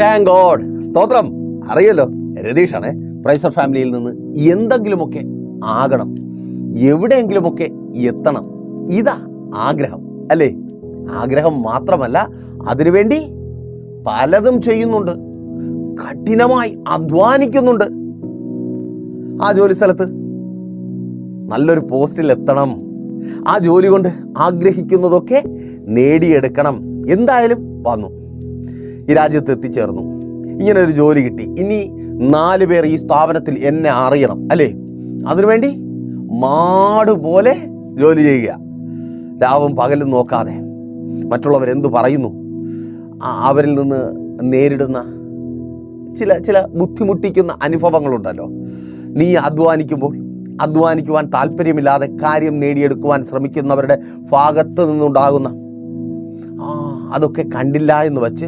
Thank God സ്തോത്രം. അറിയല്ലോ. രതീഷാണ് പ്രൈസർ ഫാമിലിയിൽ നിന്ന് എന്തെങ്കിലുമൊക്കെ ആകണം. എവിടെയെങ്കിലുമൊക്കെ എത്തണം. ഇതാ ആഗ്രഹം അല്ലേ? ആഗ്രഹം മാത്രമല്ല അതിനുവേണ്ടി പലതും ചെയ്യുന്നുണ്ട്. കഠിനമായി അധ്വാനിക്കുന്നുണ്ട്. ആ ജോലി സ്ഥലത്ത് നല്ലൊരു പോസ്റ്റിൽ എത്തണം. ആ ജോലി കൊണ്ട് ആഗ്രഹിക്കുന്നതൊക്കെ നേടിയെടുക്കണം. എന്തായാലും വന്നു. ഈ രാജ്യത്ത് എത്തിച്ചേർന്നു. ഇങ്ങനെ ഒരു ജോലി കിട്ടി. ഇനി നാല് പേർ ഈ സ്ഥാപനത്തിൽ എന്നെ അറിയണം അല്ലേ? അതിനുവേണ്ടി മാട് പോലെ ജോലി ചെയ്യുക. രാവും പകലും നോക്കാതെ. മറ്റുള്ളവർ എന്തു പറയുന്നു? അവരിൽ നിന്ന് നേരിടുന്ന ചില ചില ബുദ്ധിമുട്ടിക്കുന്ന അനുഭവങ്ങളുണ്ടല്ലോ. നീ അധ്വാനിക്കുമ്പോൾ അധ്വാനിക്കുവാൻ താല്പര്യമില്ലാതെ കാര്യം നേടിയെടുക്കുവാൻ ശ്രമിക്കുന്നവരുടെ ഭാഗത്ത് നിന്നുണ്ടാകുന്ന ആ അതൊക്കെ കണ്ടില്ല എന്ന് വച്ച്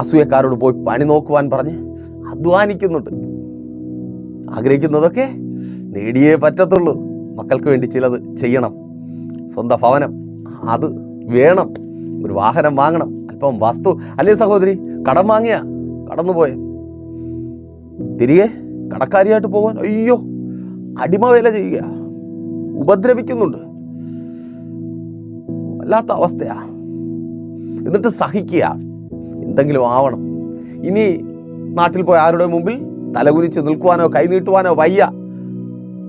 അസൂയക്കാരോട് പോയി പണി നോക്കുവാൻ പറഞ്ഞ് അധ്വാനിക്കുന്നുണ്ട്. ആഗ്രഹിക്കുന്നതൊക്കെ നേടിയേ പറ്റത്തുള്ളൂ. മക്കൾക്ക് വേണ്ടി ചിലത് ചെയ്യണം. സ്വന്തം ഭവനം അത് വേണം. ഒരു വാഹനം വാങ്ങണം. അല്പം വസ്തു. അല്ലേ സഹോദരി? കടം വാങ്ങിയ. കടന്നു പോയ തിരികെ കടക്കാരിയായിട്ട് പോകാൻ അയ്യോ അടിമ വില ചെയ്യുക. ഉപദ്രവിക്കുന്നുണ്ട്. വല്ലാത്ത അവസ്ഥയാ. എന്നിട്ട് സഹിക്കുക. എന്തെങ്കിലും ആവണം. ഇനി നാട്ടിൽ പോയ ആരുടെ മുമ്പിൽ തലകുനിച്ച് നിൽക്കുവാനോ കൈനീട്ടുവാനോ വയ്യ.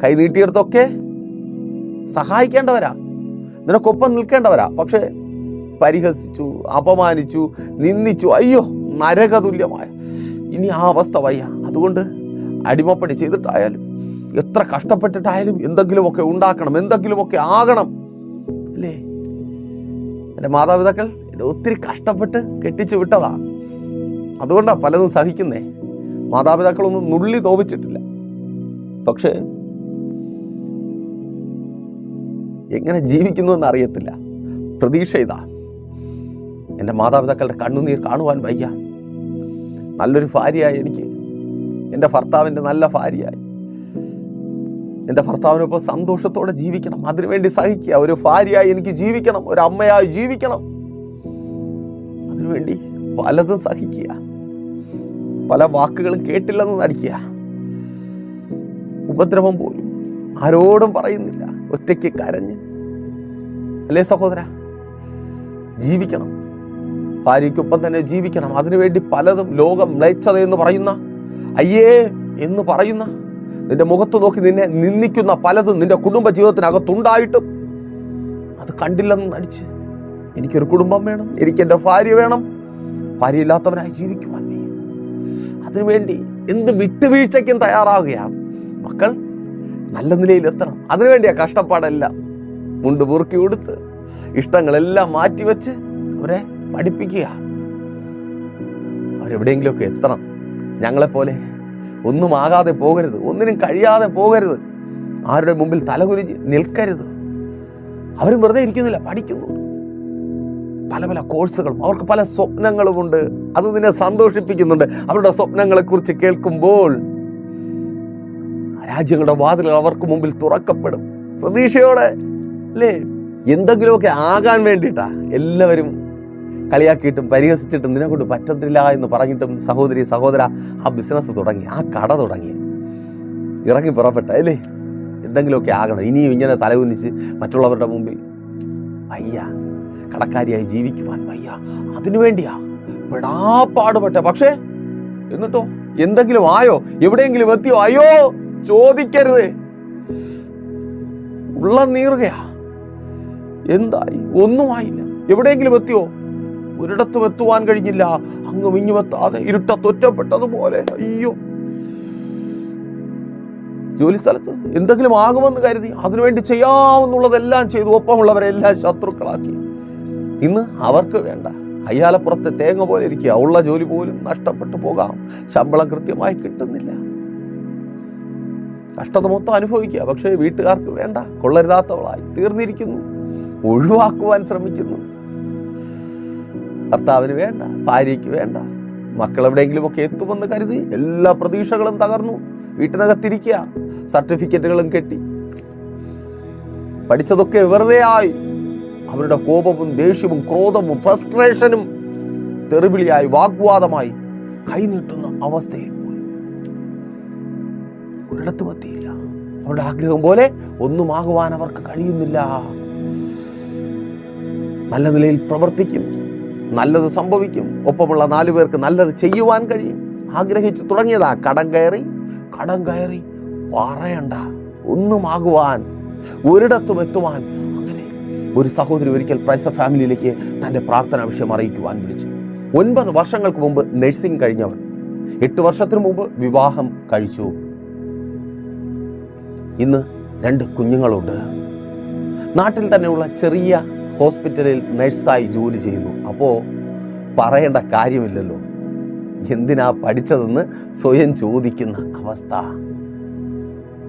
കൈനീട്ടിയെടുത്തൊക്കെ സഹായിക്കേണ്ടവരാ. നിനക്കൊപ്പം നിൽക്കേണ്ടവരാ. പക്ഷേ പരിഹസിച്ചു അപമാനിച്ചു നിന്ദിച്ചു. അയ്യോ നരകതുല്യമായ. ഇനി ആ അവസ്ഥ വയ്യ. അതുകൊണ്ട് അടിമപ്പണി ചെയ്തിട്ടായാലും എത്ര കഷ്ടപ്പെട്ടിട്ടായാലും എന്തെങ്കിലുമൊക്കെ ഉണ്ടാക്കണം എന്തെങ്കിലുമൊക്കെ ആകണം. അല്ലേ? എന്റെ മാതാപിതാക്കൾ ഒത്തിരി കഷ്ടപ്പെട്ട് കെട്ടിച്ചു വിട്ടതാ. അതുകൊണ്ടാണ് പലതും സഹിക്കുന്നേ. മാതാപിതാക്കളൊന്നും നുള്ളി തോപിച്ചിട്ടില്ല. പക്ഷേ എങ്ങനെ ജീവിക്കുന്നു എന്ന് അറിയത്തില്ല പ്രതീക്ഷ ഇതാ. എന്റെ മാതാപിതാക്കളുടെ കണ്ണുനീർ കാണുവാൻ വയ്യ. നല്ലൊരു ഭാര്യയായി എനിക്ക്. എന്റെ ഭർത്താവിന്റെ നല്ല ഭാര്യയായി. എന്റെ ഭർത്താവിനൊപ്പം സന്തോഷത്തോടെ ജീവിക്കണം. അതിനുവേണ്ടി സഹിക്കുക. ഒരു ഭാര്യയായി എനിക്ക് ജീവിക്കണം. ഒരു അമ്മയായി ജീവിക്കണം. അതിനുവേണ്ടി പലതും സഹിക്കുക. പല വാക്കുകളും കേട്ടില്ലെന്ന് നടിക്കുക. ഉപദ്രവം പോലും ആരോടും പറയുന്നില്ല. ഒറ്റയ്ക്ക് കരഞ്ഞ്. അല്ലേ സഹോദര? ജീവിക്കണം. ഭാര്യയ്ക്കൊപ്പം തന്നെ ജീവിക്കണം. അതിനുവേണ്ടി പലതും ലോകം മ്ലേച്ഛത എന്ന് പറയുന്ന അയ്യേ എന്ന് പറയുന്ന നിന്റെ മുഖത്ത് നോക്കി നിന്നെ നിന്ദിക്കുന്ന പലതും നിന്റെ കുടുംബ ജീവിതത്തിനകത്തുണ്ടായിട്ടും അത് കണ്ടില്ലെന്ന് നടിച്ച് എനിക്കൊരു കുടുംബം വേണം എനിക്ക് എന്റെ ഭാര്യ വേണം. ഭാര്യയില്ലാത്തവനായി ജീവിക്കുവാൻ അതിനുവേണ്ടി എന്ത് വിട്ടുവീഴ്ചയ്ക്കും തയ്യാറാവുകയാണ്. മക്കൾ നല്ല നിലയിൽ എത്തണം. അതിനുവേണ്ടിയാ കഷ്ടപ്പാടെല്ലാം മുണ്ട് മുറുക്കി കൊടുത്ത് ഇഷ്ടങ്ങളെല്ലാം മാറ്റിവെച്ച് അവരെ പഠിപ്പിക്കുക. അവരെവിടെയെങ്കിലുമൊക്കെ എത്തണം. ഞങ്ങളെപ്പോലെ ഒന്നും ആകാതെ പോകരുത് ഒന്നിനും കഴിയാതെ പോകരുത്. ആരുടെ മുമ്പിൽ തലകുരിഞ്ഞ് നിൽക്കരുത്. അവരും വെറുതെ ഇരിക്കുന്നില്ല പഠിക്കുന്നു. പല പല കോഴ്സുകളും അവർക്ക് പല സ്വപ്നങ്ങളുമുണ്ട്. അത് നിന്നെ സന്തോഷിപ്പിക്കുന്നുണ്ട്. അവരുടെ സ്വപ്നങ്ങളെക്കുറിച്ച് കേൾക്കുമ്പോൾ രാജ്യങ്ങളുടെ വാതിലുകൾ അവർക്ക് മുമ്പിൽ തുറക്കപ്പെടും. പ്രതീക്ഷയോടെ അല്ലേ? എന്തെങ്കിലുമൊക്കെ ആകാൻ വേണ്ടിയിട്ടാ എല്ലാവരും കളിയാക്കിയിട്ടും പരിഹസിച്ചിട്ടും നിന്നെ കൊണ്ട് പറ്റത്തില്ല എന്ന് പറഞ്ഞിട്ടും സഹോദരി സഹോദര ആ ബിസിനസ് തുടങ്ങി ആ കട തുടങ്ങി. ഇറങ്ങി പുറപ്പെട്ട അല്ലേ? എന്തെങ്കിലുമൊക്കെ ആകണം. ഇനിയും ഇങ്ങനെ തലകുനിച്ച് മറ്റുള്ളവരുടെ മുമ്പിൽ. വയ്യ. കടക്കാരിയായി ജീവിക്കുവാൻ വയ്യ. അതിനു വേണ്ടിയാ പെടാപ്പാടുപെട്ട. പക്ഷേ എന്നിട്ടോ? എന്തെങ്കിലും ആയോ? എവിടെയെങ്കിലും എത്തിയോ? അയ്യോ ചോദിക്കരുത്. ഉള്ള നീറുകയാ എന്തായി? ഒന്നും ആയില്ല. എവിടെയെങ്കിലും എത്തിയോ? ഒരിടത്തും എത്തുവാൻ കഴിഞ്ഞില്ല. അങ്ങും ഇങ്ങും എത്താതെ ഇരുട്ടത്തൊറ്റപ്പെട്ടതുപോലെ അയ്യോ. ജോലി സ്ഥലത്ത് എന്തെങ്കിലും ആകുമെന്ന് കരുതി അതിനുവേണ്ടി ചെയ്യാമെന്നുള്ളതെല്ലാം ചെയ്തു. ഒപ്പമുള്ളവരെല്ലാം ശത്രുക്കളാക്കി. ഇന്ന് അവർക്ക് വേണ്ട. കയ്യാലപ്പുറത്തെ തേങ്ങ പോലെ ഇരിക്കുക. ഉള്ള ജോലി പോലും നഷ്ടപ്പെട്ടു പോകാം. ശമ്പളം കൃത്യമായി കിട്ടുന്നില്ല. കഷ്ടത മൊത്തം അനുഭവിക്കുക. പക്ഷേ വീട്ടുകാർക്ക് വേണ്ട. കൊള്ളരുതാത്തവളായി തീർന്നിരിക്കുന്നു. ഒഴിവാക്കുവാൻ ശ്രമിക്കുന്നു. ഭർത്താവിന് വേണ്ട. ഭാര്യയ്ക്ക് വേണ്ട. മക്കൾ എവിടെയെങ്കിലുമൊക്കെ എത്തുമെന്ന് കരുതി എല്ലാ പ്രതീക്ഷകളും തകർന്നു. വീട്ടിനകത്തിരിക്കുക. സർട്ടിഫിക്കറ്റുകളും കെട്ടി. പഠിച്ചതൊക്കെ വെറുതെ ആയി അവരുടെ കോപവും ദേഷ്യവും ക്രോധവും ഫ്രസ്ട്രേഷനും തെറിവിളിയായി വാഗ്വാദമായി കൈനീട്ടുന്ന അവസ്ഥയിൽ പോയി. ഒരിടത്തും എത്തിയില്ല. അവരുടെ ആഗ്രഹം പോലെ ഒന്നുമാകുവാൻ അവർക്ക് കഴിയുന്നില്ല. നല്ല നിലയിൽ പ്രവർത്തിക്കും നല്ലത് സംഭവിക്കും ഒപ്പമുള്ള നാലു പേർക്ക് നല്ലത് ചെയ്യുവാൻ കഴിയും. ആഗ്രഹിച്ചു തുടങ്ങിയതാ കടം കയറി കടം കയറി പറയണ്ട. ഒന്നുമാകുവാൻ ഒരിടത്തും എത്തുവാൻ ഒരു സഹോദരി ഒരിക്കൽ പ്രൈസർ ഫാമിലിയിലേക്ക് തന്റെ പ്രാർത്ഥന വിഷയം അറിയിക്കുവാൻ വിളിച്ചു. ഒൻപത് വർഷങ്ങൾക്ക് മുമ്പ് നഴ്സിംഗ് കഴിഞ്ഞവർ എട്ട് വർഷത്തിനു മുമ്പ് വിവാഹം കഴിച്ചു. ഇന്ന് രണ്ട് കുഞ്ഞുങ്ങളുണ്ട്. നാട്ടിൽ തന്നെയുള്ള ചെറിയ ഹോസ്പിറ്റലിൽ നഴ്സായി ജോലി ചെയ്യുന്നു. അപ്പോൾ പറയേണ്ട കാര്യമില്ലല്ലോ. എന്തിനാ പഠിച്ചതെന്ന് സ്വയം ചോദിക്കുന്ന അവസ്ഥ.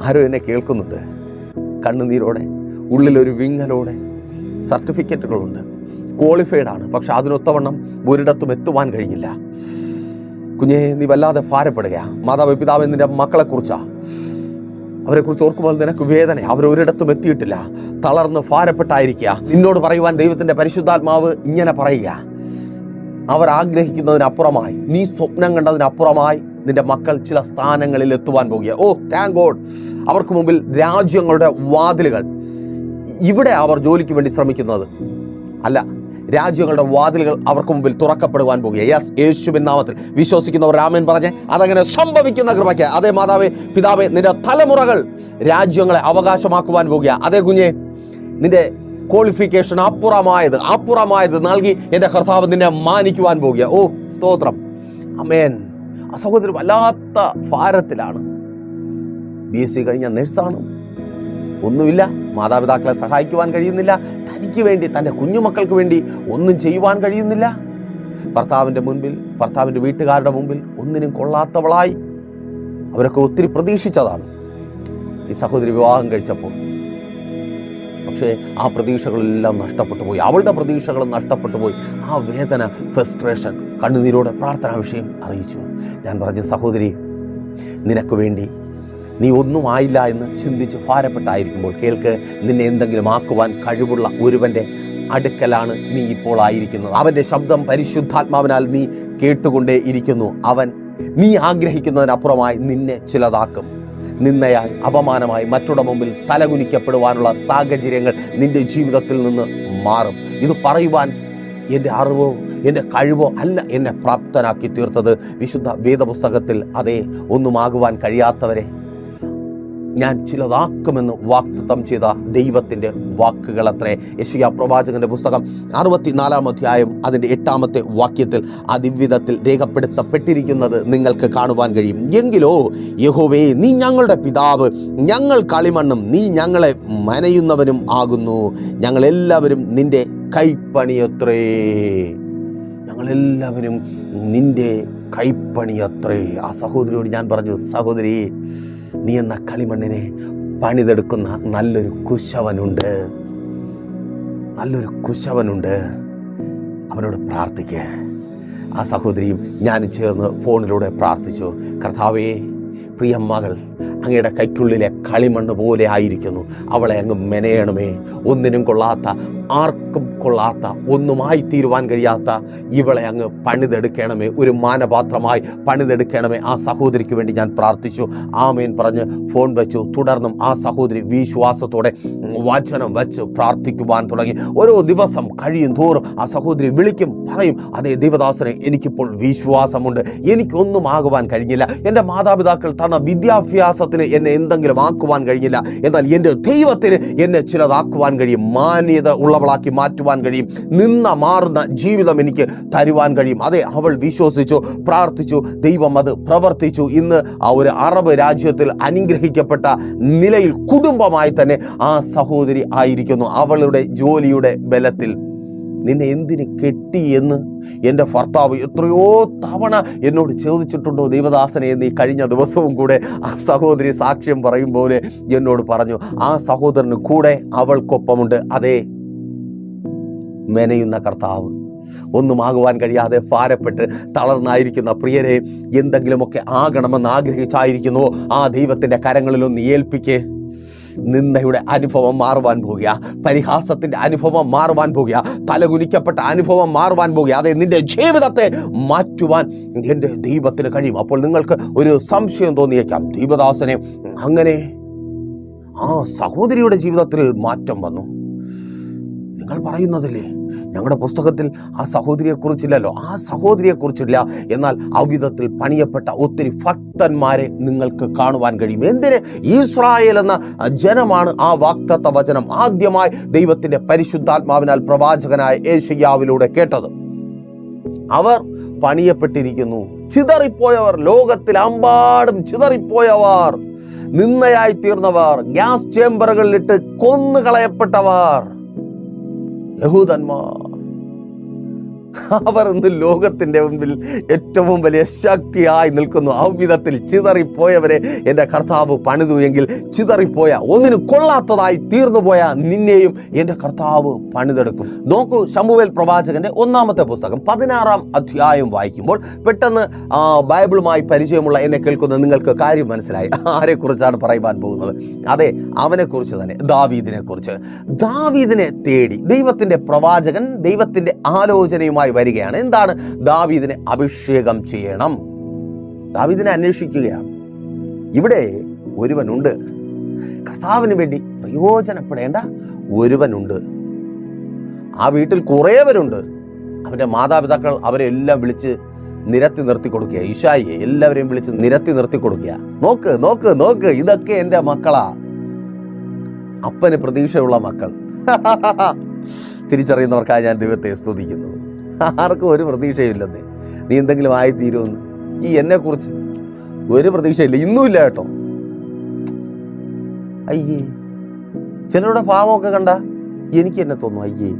ആരോ എന്നെ കേൾക്കുന്നുണ്ട്. കണ്ണുനീരോടെ ഉള്ളിലൊരു വിങ്ങലോടെ സർട്ടിഫിക്കറ്റുകളുണ്ട്. ക്വാളിഫൈഡ് ആണ്. പക്ഷെ അതിനൊത്തവണ്ണം ഒരിടത്തും എത്തുവാൻ കഴിഞ്ഞില്ല. കുഞ്ഞെ നീ വല്ലാതെ ഭാരപ്പെടുക മാതാവ് പിതാവ് നിന്റെ മക്കളെക്കുറിച്ചാ. അവരെക്കുറിച്ച് ഓർക്കുമ്പോൾ നിനക്ക് വേദന അവരൊരിടത്തും എത്തിയിട്ടില്ല. തളർന്ന് ഭാരപ്പെട്ടായിരിക്കുക നിന്നോട് പറയുവാൻ ദൈവത്തിന്റെ പരിശുദ്ധാത്മാവ് ഇങ്ങനെ പറയുക അവർ ആഗ്രഹിക്കുന്നതിനപ്പുറമായി നീ സ്വപ്നം കണ്ടതിനപ്പുറമായി നിന്റെ മക്കൾ ചില സ്ഥാനങ്ങളിൽ എത്തുവാൻ പോകുക ഓ താങ്ക് ഗോഡ് അവർക്ക് മുമ്പിൽ രാജ്യങ്ങളുടെ വാതിലുകൾ ഇവിടെ അവർ ജോലിക്ക് വേണ്ടി ശ്രമിക്കുന്നത്. അല്ല രാജ്യങ്ങളുടെ വാതിലുകൾ അവർക്ക് മുമ്പിൽ തുറക്കപ്പെടുവാൻ പോകുക യെസ് യേശുവിൻ നാമത്തിൽ. വിശ്വസിക്കുന്നവർ രാമൻ പറഞ്ഞ്. അതങ്ങനെ സംഭവിക്കുന്ന കൃപയ്ക്ക്. അതേ മാതാവേ പിതാവേ നിന്റെ തലമുറകൾ രാജ്യങ്ങളെ അവകാശമാക്കുവാൻ പോകുക അതേ കുഞ്ഞെ നിന്റെ ക്വാളിഫിക്കേഷൻ അപ്പുറമായത് അപ്പുറമായത് നൽകി എന്റെ കർത്താവ് നിന്നെ മാനിക്കുവാൻ പോകുക ഓ സ്തോത്രം. അമേൻ ആ വല്ലാത്ത ഭാരത്തിലാണ്. ബി എസ് സി കഴിഞ്ഞ നഴ്സാണ് ഒന്നുമില്ല. മാതാപിതാക്കളെ സഹായിക്കുവാൻ കഴിയുന്നില്ല. തനിക്ക് വേണ്ടി തന്റെ കുഞ്ഞുമക്കൾക്ക് വേണ്ടി ഒന്നും ചെയ്യുവാൻ കഴിയുന്നില്ല. ഭർത്താവിന്റെ മുൻപിൽ ഭർത്താവിന്റെ വീട്ടുകാരുടെ മുമ്പിൽ ഒന്നിനും കൊള്ളാത്തവളായി അവരൊക്കെ ഒത്തിരി പ്രതീക്ഷിച്ചതാണ്. ഈ സഹോദരി വിവാഹം കഴിച്ചപ്പോൾ. പക്ഷേ ആ പ്രതീക്ഷകളെല്ലാം നഷ്ടപ്പെട്ടു പോയി. അവളുടെ പ്രതീക്ഷകളും നഷ്ടപ്പെട്ടു പോയി. ആ വേദന ഫ്രസ്ട്രേഷൻ കണ്ണുനീരോടെ പ്രാർത്ഥനാ വിഷയം അറിയിച്ചു. ഞാൻ പറഞ്ഞു സഹോദരി നിനക്ക് വേണ്ടി നീ ഒന്നും ആയില്ല എന്ന് ചിന്തിച്ച് ഭാരപ്പെട്ടായിരിക്കുമ്പോൾ കേൾക്ക് നിന്നെ എന്തെങ്കിലും ആക്കുവാൻ കഴിവുള്ള ഒരുവന്റെ അടുക്കലാണ് നീ ഇപ്പോൾ ആയിരിക്കുന്നത്. അവന്റെ ശബ്ദം പരിശുദ്ധാത്മാവിനാൽ നീ കേട്ടുകൊണ്ടേ ഇരിക്കുന്നു. അവൻ നീ ആഗ്രഹിക്കുന്നതിനപ്പുറമായി നിന്നെ ചിലതാക്കും. നിന്നയായി അപമാനമായി മറ്റുടെ മുമ്പിൽ തലകുനിക്കപ്പെടുവാനുള്ള സാഹചര്യങ്ങൾ നിന്റെ ജീവിതത്തിൽ നിന്ന് മാറും. ഇത് പറയുവാൻ എന്റെ അറിവോ എന്റെ കഴിവോ അല്ല എന്നെ പ്രാപ്തനാക്കി തീർത്തത്. വിശുദ്ധ വേദപുസ്തകത്തിൽ അതേ ഒന്നുമാകുവാൻ കഴിയാത്തവരെ ഞാൻ ചിലതാക്കുമെന്ന് വാക്തത്വം ചെയ്ത ദൈവത്തിന്റെ വാക്കുകളത്രേ. യശിയ പ്രവാചകന്റെ പുസ്തകം അറുപത്തിനാലാം അധ്യായം അതിന്റെ എട്ടാമത്തെ വാക്യത്തിൽ അതിവിധത്തിൽ രേഖപ്പെടുത്തപ്പെട്ടിരിക്കുന്നത് നിങ്ങൾക്ക് കാണുവാൻ കഴിയും. എങ്കിലോ യഹോവേ നീ ഞങ്ങളുടെ പിതാവ് ഞങ്ങൾ കളിമണ്ണും നീ ഞങ്ങളെ മനയുന്നവനും ആകുന്നു. ഞങ്ങളെല്ലാവരും നിന്റെ കൈപ്പണിയത്രേ. ഞങ്ങളെല്ലാവരും നിന്റെ കൈപ്പണിയത്രേ. ആ സഹോദരിയോട് ഞാൻ പറഞ്ഞു സഹോദരി നീ എന്ന കളിമണ്ണിനെ പണിതെടുക്കുന്ന നല്ലൊരു കുശവനുണ്ട്. നല്ലൊരു കുശവനുണ്ട്. അവനോട് പ്രാർത്ഥിക്കുക ആ സഹോദരിയും ഞാനും ചേർന്ന് ഫോണിലൂടെ പ്രാർത്ഥിച്ചു. കർത്താവേ പ്രിയ മകൾ അങ്ങയുടെ കൈക്കുള്ളിലെ കളിമണ്ണ് പോലെ ആയിരിക്കുന്നു. അവളെ അങ്ങ് മെനയണമേ. ഒന്നിനും കൊള്ളാത്ത ആർക്കും കൊള്ളാത്ത ഒന്നുമായി തീരുവാൻ കഴിയാത്ത ഇവളെ അങ്ങ് പണിതെടുക്കണമേ. ഒരു മാനപാത്രമായി പണിതെടുക്കണമേ. ആ സഹോദരിക്ക് വേണ്ടി ഞാൻ പ്രാർത്ഥിച്ചു. ആമേൻ പറഞ്ഞ് ഫോൺ വെച്ചു. തുടർന്നും ആ സഹോദരി വിശ്വാസത്തോടെ വചനം വെച്ച് പ്രാർത്ഥിക്കുവാൻ തുടങ്ങി. ഓരോ ദിവസം കഴിയും തോറും ആ സഹോദരി വിളിക്കും പറയും അതേ ദേവദാസനെ എനിക്കിപ്പോൾ വിശ്വാസമുണ്ട്. എനിക്കൊന്നും ആകുവാൻ കഴിഞ്ഞില്ല. എന്റെ മാതാപിതാക്കൾ തന്ന വിദ്യാഭ്യാസത്തിന് എന്നെ എന്തെങ്കിലും ആക്കുവാൻ കഴിഞ്ഞില്ല. എന്നാൽ എന്റെ ദൈവത്തിന് എന്നെ ചിലതാക്കുവാൻ കഴിയും. മാന്യത ഉള്ളവളാക്കി മാറ്റുവാൻ കഴിയും. നിന്ന മാറുന്ന ജീവിതം എനിക്ക് തരുവാൻ കഴിയും. അതെ അവൾ വിശ്വസിച്ചു പ്രാർത്ഥിച്ചു ദൈവം അത് പ്രവർത്തിച്ചു. ഇന്ന് ആ ഒരു അറബ് രാജ്യത്തിൽ അനുഗ്രഹിക്കപ്പെട്ട നിലയിൽ കുടുംബമായി തന്നെ ആ സഹോദരി ആയിരിക്കുന്നു. അവളുടെ ജോലിയുടെ ബലത്തിൽ. നിന്നെ എന്തിന് കെട്ടി എന്ന് എന്റെ ഭർത്താവ് എത്രയോ തവണ എന്നോട് ചോദിച്ചിട്ടുണ്ടോ? ദൈവദാസനെ എന്ന് ഈ കഴിഞ്ഞ ദിവസവും കൂടെ ആ സഹോദരി സാക്ഷ്യം പറയും പോലെ എന്നോട് പറഞ്ഞു. ആ സഹോദരന് കൂടെ അവൾക്കൊപ്പമുണ്ട്. അതേ മെനയുന്ന കർത്താവ്. ഒന്നും ആകുവാൻ കഴിയാതെ ഭാരപ്പെട്ട് തളർന്നായിരിക്കുന്ന പ്രിയരെ എന്തെങ്കിലുമൊക്കെ ആകണമെന്ന് ആഗ്രഹിച്ചായിരിക്കുന്നു. ആ ദൈവത്തിന്റെ കരങ്ങളിലൊന്ന് ഏൽപ്പിക്കേ. നിന്ദയുടെ അനുഭവം മാറുവാൻ പോകുക. പരിഹാസത്തിന്റെ അനുഭവം മാറുവാൻ പോകുക. തലകുലിക്കപ്പെട്ട അനുഭവം മാറുവാൻ പോകുക. അതെ നിന്റെ ജീവിതത്തെ മാറ്റുവാൻ എന്റെ ദൈവത്തിന് കഴിയും. അപ്പോൾ നിങ്ങൾക്ക് ഒരു സംശയം തോന്നിയേക്കാം. ദൈവദാസനെ അങ്ങനെ ആ സഹോദരിയുടെ ജീവിതത്തിൽ മാറ്റം വന്നു. നിങ്ങൾ പറയുന്നതില്ലേ? ഞങ്ങളുടെ പുസ്തകത്തിൽ ആ സഹോദരിയെക്കുറിച്ചില്ലല്ലോ ആ സഹോദരിയെക്കുറിച്ചില്ല. എന്നാൽ അവിധത്തിൽ പണിയപ്പെട്ട ഒത്തിരി ഭക്തന്മാരെ നിങ്ങൾക്ക് കാണുവാൻ കഴിയും. എന്തിന്? ഇസ്രായേൽ എന്ന ജനമാണ് ആ വാക്തത്വ വചനം ആദ്യമായി ദൈവത്തിന്റെ പരിശുദ്ധാത്മാവിനാൽ പ്രവാചകനായ ഏഷ്യാവിലൂടെ കേട്ടത്. അവർ പണിയപ്പെട്ടിരിക്കുന്നു. ചിതറിപ്പോയവർ ലോകത്തിൽ അമ്പാടും ചിതറിപ്പോയവർ നിന്നയായി തീർന്നവർ ഗ്യാസ് ചേംബറുകളിലിട്ട് यहूद അവർ ഇന്ന് ലോകത്തിന്റെ മുമ്പിൽ ഏറ്റവും വലിയ ശക്തിയായി നിൽക്കുന്നു. ആ അവിധത്തിൽ ചിതറിപ്പോയവരെ എന്റെ കർത്താവ് പണിതു എങ്കിൽ ചിതറിപ്പോയ ഒന്നിനും കൊള്ളാത്തതായി തീർന്നു പോയ നിന്നെയും എന്റെ കർത്താവ് പണിതെടുക്കും. നോക്കൂ ശമുവേൽ പ്രവാചകന്റെ ഒന്നാമത്തെ പുസ്തകം പതിനാറാം അധ്യായം വായിക്കുമ്പോൾ പെട്ടെന്ന് ബൈബിളുമായി പരിചയമുള്ള എന്നെ കേൾക്കുന്ന നിങ്ങൾക്ക് കാര്യം മനസ്സിലായി. ആരെക്കുറിച്ചാണ് പറയുവാൻ പോകുന്നത്? അതെ അവനെക്കുറിച്ച് തന്നെ ദാവീദിനെക്കുറിച്ച്. ദാവീദിനെ തേടി ദൈവത്തിന്റെ പ്രവാചകൻ ദൈവത്തിന്റെ ആലോചനയുമായി വരികയാണ്. എന്താണ്? ദാവീദിനെ അഭിഷേകം ചെയ്യണം. ദാവീദിനെ അന്വേഷിക്കുകയാണ്. ഇവിടെ ഒരുവനുണ്ട്. കർത്താവിന് വേണ്ടി പ്രയോജനപ്പെടേണ്ട ഒരുവനുണ്ട്. ആ വീട്ടിൽ കുറേ പേരുണ്ട്. അവന്റെ മാതാപിതാക്കൾ അവരെല്ലാം വിളിച്ച് നിരത്തി നിർത്തി കൊടുക്കുക ഈശായിയെ എല്ലാവരെയും വിളിച്ച് നിരത്തി നിർത്തി കൊടുക്കുക നോക്ക് നോക്ക് നോക്ക്. ഇതൊക്കെ എന്റെ മക്കളാ. അപ്പന് പ്രതീക്ഷയുള്ള മക്കൾ. തിരിച്ചറിയുന്നവർക്കായി ഞാൻ ദൈവത്തെ സ്തുതിക്കുന്നു. ആർക്കും ഒരു പ്രതീക്ഷയില്ലെന്നേ നീ. എന്തെങ്കിലും ആയി ആയിത്തീരുമെന്ന് ഈ എന്നെക്കുറിച്ച് ഒരു പ്രതീക്ഷയില്ല. ഇന്നുമില്ല കേട്ടോ. അയ്യേ. ചിലരുടെ ഭാവമൊക്കെ കണ്ട എനിക്ക് എന്നെ തോന്നും അയ്യേ.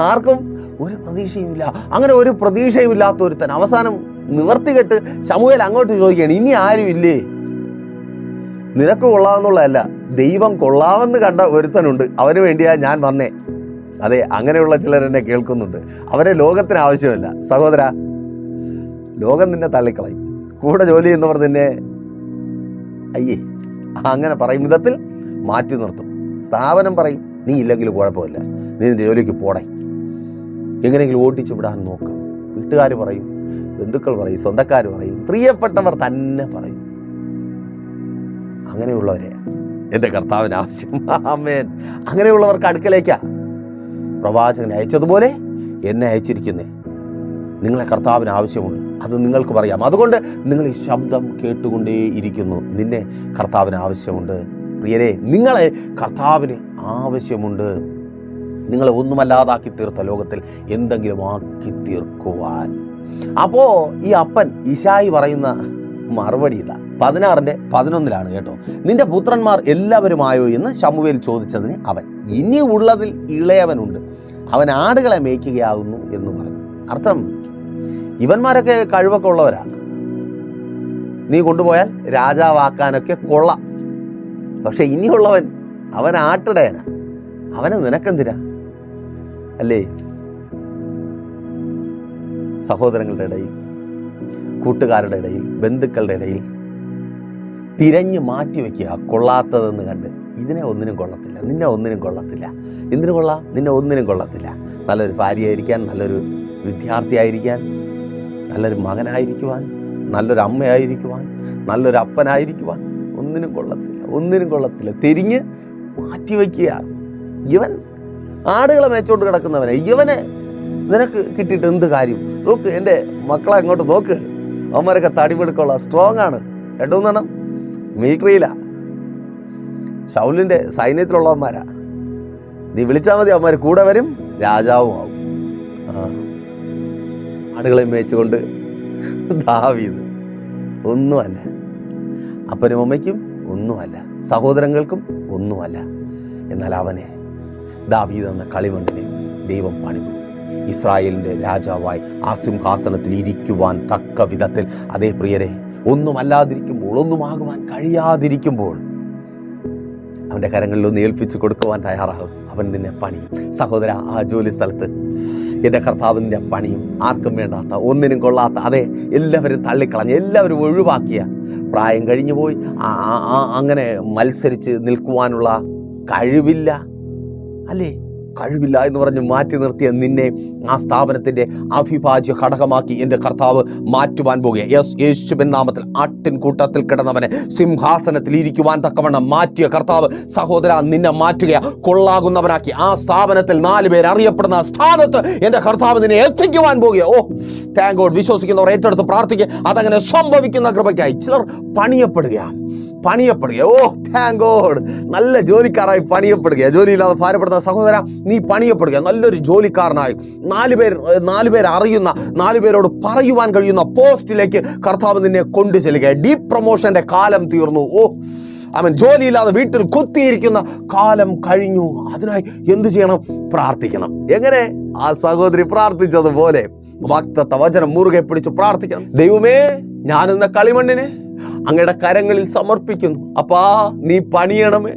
ആർക്കും ഒരു പ്രതീക്ഷയുമില്ല. അങ്ങനെ ഒരു പ്രതീക്ഷയുമില്ലാത്ത ഒരുത്തൻ അവസാനം നിവർത്തി കെട്ട് ശമുവേൽ അങ്ങോട്ട് ചോദിക്കുകയാണ് ഇനി ആരും ഇല്ലേ നിനക്ക് കൊള്ളാമെന്നുള്ളതല്ല ദൈവം കൊള്ളാമെന്ന് കണ്ട ഒരുത്തനുണ്ട്. അവന് വേണ്ടിയാ ഞാൻ വന്നേ. അതെ അങ്ങനെയുള്ള ചിലർ എന്നെ കേൾക്കുന്നുണ്ട്. അവരെ ലോകത്തിന് ആവശ്യമില്ല. സഹോദര ലോകം നിന്നെ തള്ളിക്കളയും. കൂടെ ജോലി ചെയ്യുന്നവർ നിന്നെ അയ്യേ അങ്ങനെ പറയും വിധത്തിൽ മാറ്റി നിർത്തും. സ്ഥാപനം പറയും നീ ഇല്ലെങ്കിൽ കുഴപ്പമില്ല. നീ നിന്റെ ജോലിക്ക് പോടേ. എങ്ങനെയെങ്കിലും ഓട്ടിച്ചു വിടാൻ നോക്കും. വീട്ടുകാർ പറയും ബന്ധുക്കൾ പറയും സ്വന്തക്കാർ പറയും പ്രിയപ്പെട്ടവർ തന്നെ പറയും. അങ്ങനെയുള്ളവരെ എന്റെ കർത്താവിന് ആവശ്യം. ആമേൻ. അങ്ങനെയുള്ളവർക്ക് അടുക്കലേക്കാ. പ്രവാചകനെ അയച്ചതുപോലെ എന്നെ അയച്ചിരിക്കുന്നേ. നിങ്ങളെ കർത്താവിന് ആവശ്യമുണ്ട്. അത് നിങ്ങൾക്ക് പറയാം. അതുകൊണ്ട് നിങ്ങൾ ഈ ശബ്ദം കേട്ടുകൊണ്ടേ ഇരിക്കുന്നു. നിന്നെ കർത്താവിന് ആവശ്യമുണ്ട്. പ്രിയരെ നിങ്ങളെ കർത്താവിന് ആവശ്യമുണ്ട്. നിങ്ങളെ ഒന്നുമല്ലാതാക്കി തീർത്ത ലോകത്തിൽ എന്തെങ്കിലും ആക്കി തീർക്കുവാൻ. അപ്പോൾ ഈ അപ്പൻ ഇശായി പറയുന്ന മറുപടി ഇതാ. പതിനാറിന്റെ പതിനൊന്നിലാണ് കേട്ടോ. നിന്റെ പുത്രന്മാർ എല്ലാവരുമായോ എന്ന് ശമുവേൽ ചോദിച്ചതിന് അവൻ ഇനി ഉള്ളതിൽ ഇളയവനുണ്ട്. അവൻ ആടുകളെ മേയ്ക്കുകയാകുന്നു എന്ന് പറഞ്ഞു. അർത്ഥം ഇവന്മാരൊക്കെ കഴിവൊക്കെ ഉള്ളവരാ. നീ കൊണ്ടുപോയാൽ രാജാവാക്കാനൊക്കെ കൊള്ള. പക്ഷെ ഇനിയുള്ളവൻ അവൻ ആട്ടിടയനാ. അവന് നിനക്കെന്തിനാ? അല്ലേ? സഹോദരങ്ങളുടെ ഇടയിൽ കൂട്ടുകാരുടെ ഇടയിൽ ബന്ധുക്കളുടെ ഇടയിൽ തിരഞ്ഞു മാറ്റി വയ്ക്കുക കൊള്ളാത്തതെന്ന് കണ്ട് ഇതിനെ ഒന്നിനും കൊള്ളത്തില്ല. നിന്നെ ഒന്നിനും കൊള്ളത്തില്ല. എന്തിനു കൊള്ളാം? നിന്നെ ഒന്നിനും കൊള്ളത്തില്ല. നല്ലൊരു ഭാര്യയായിരിക്കാൻ നല്ലൊരു വിദ്യാർത്ഥിയായിരിക്കാൻ നല്ലൊരു മകനായിരിക്കുവാൻ നല്ലൊരു അമ്മയായിരിക്കുവാൻ നല്ലൊരു അപ്പനായിരിക്കുവാൻ ഒന്നിനും കൊള്ളത്തില്ല. ഒന്നിനും കൊള്ളത്തില്ല. തിരിഞ്ഞ് മാറ്റി വയ്ക്കുക ഇവൻ ആടുകളെ മേച്ചോണ്ട് കിടക്കുന്നവനെ. ഇവനെ നിനക്ക് കിട്ടിയിട്ട് എന്ത് കാര്യം? നോക്ക് എന്റെ മക്കളെ അങ്ങോട്ട് നോക്ക്. അവന്മാരൊക്കെ തടിമെടുക്കുള്ള സ്ട്രോങ് ആണ്. രണ്ടു മൂന്നെണ്ണം മിലിറ്ററിയിലാ. ഷൗലിന്റെ സൈന്യത്തിലുള്ളവന്മാരാ. നീ വിളിച്ചാൽ മതി അവന്മാർ കൂടെ വരും രാജാവും ആവും. ആ. ആടുകളെ മേച്ചുകൊണ്ട് ദാവീത് ഒന്നുമല്ല. അപ്പനും അമ്മയ്ക്കും ഒന്നുമല്ല. സഹോദരങ്ങൾക്കും ഒന്നുമല്ല. എന്നാൽ അവനെ ദാവീദ് എന്ന കളിമണ്ണിനെ ദൈവം പണിതു. ഇസ്രായേലിന്റെ രാജാവായി ആ സിംഹാസനത്തിൽ ഇരിക്കുവാൻ തക്ക വിധത്തിൽ. അതേ പ്രിയരെ ഒന്നുമല്ലാതിരിക്കുമ്പോൾ ഒന്നുമാകുവാൻ കഴിയാതിരിക്കുമ്പോൾ അവന്റെ കരങ്ങളിൽ ഒന്ന് ഏൽപ്പിച്ചു കൊടുക്കുവാൻ തയ്യാറാകും. അവൻ നിന്നെ പണിയും. സഹോദര ആ ജോലി സ്ഥലത്ത് എന്റെ കർത്താവിന്റെ പണിയും. ആർക്കും വേണ്ടാത്ത ഒന്നിനും കൊള്ളാത്ത അതെ എല്ലാവരും തള്ളിക്കളഞ്ഞ് എല്ലാവരും ഒഴിവാക്കിയ പ്രായം കഴിഞ്ഞു പോയി. അങ്ങനെ മത്സരിച്ച് നിൽക്കുവാനുള്ള കഴിവില്ല. അല്ലേ? കഴിവില്ല എന്ന് പറഞ്ഞ് മാറ്റി നിർത്തിയ നിന്നെ ആ സ്ഥാപനത്തിന്റെ അവിഭാജ്യ ഘടകമാക്കി എന്റെ കർത്താവ് മാറ്റുവാൻ പോകുക. യെസ് യേശുവിൻ നാമത്തിൽ ആട്ടിൻ കൂട്ടത്തിൽ കിടന്നവനെ സിംഹാസനത്തിൽ ഇരിക്കുവാൻ തക്കവണ്ണം മാറ്റിയ കർത്താവ് സഹോദര നിന്നെ മാറ്റുക കൊള്ളാകുന്നവനാക്കി ആ സ്ഥാപനത്തിൽ നാല് പേർ അറിയപ്പെടുന്ന സ്ഥാനത്ത് എന്റെ കർത്താവ് നിന്നെ എത്തിക്കുവാൻ പോകുക. ഓ താങ്ക് ഗോഡ് വിശ്വസിക്കുന്നവർ ഏറ്റെടുത്ത് പ്രാർത്ഥിക്കുക. അതങ്ങനെ സംഭവിക്കുന്ന കൃപയ്ക്കായി ചിലർ പണിയപ്പെടുകയാണ്. പണിയപ്പെടുക ഓ താങ്ക് ഗോഡ് നല്ല ജോലിക്കാരായി പണിയപ്പെടുക ജോലിയില്ലാതെ ഭാരപ്പെടുന്ന സഹോദര നീ പണിയപ്പെടുക നല്ലൊരു ജോലിക്കാരനായി. നാല് പേർ നാല് പേർ അറിയുന്ന നാല് പേരോട് പറയുവാൻ കഴിയുന്ന പോസ്റ്റിലേക്ക് കർത്താവ് നിന്നെ കൊണ്ടു ചെല്ലുക ഡീപ് പ്രൊമോഷന്റെ കാലം തീർന്നു. ഓ അവൻ ജോലിയില്ലാതെ വീട്ടിൽ കുത്തിയിരിക്കുന്ന കാലം കഴിഞ്ഞു. അതിനായി എന്തു ചെയ്യണം? പ്രാർത്ഥിക്കണം. എങ്ങനെ? ആ സഹോദരി പ്രാർത്ഥിച്ചതുപോലെ. വാക്തത്വ വചനം മുറുകെ പിടിച്ച് പ്രാർത്ഥിക്കണം. ദൈവമേ ഞാനെന്ന കളിമണ്ണിനെ അങ്ങയുടെ കരങ്ങളിൽ സമർപ്പിക്കുന്നു. അപ്പാ നീ പണിയണമേ.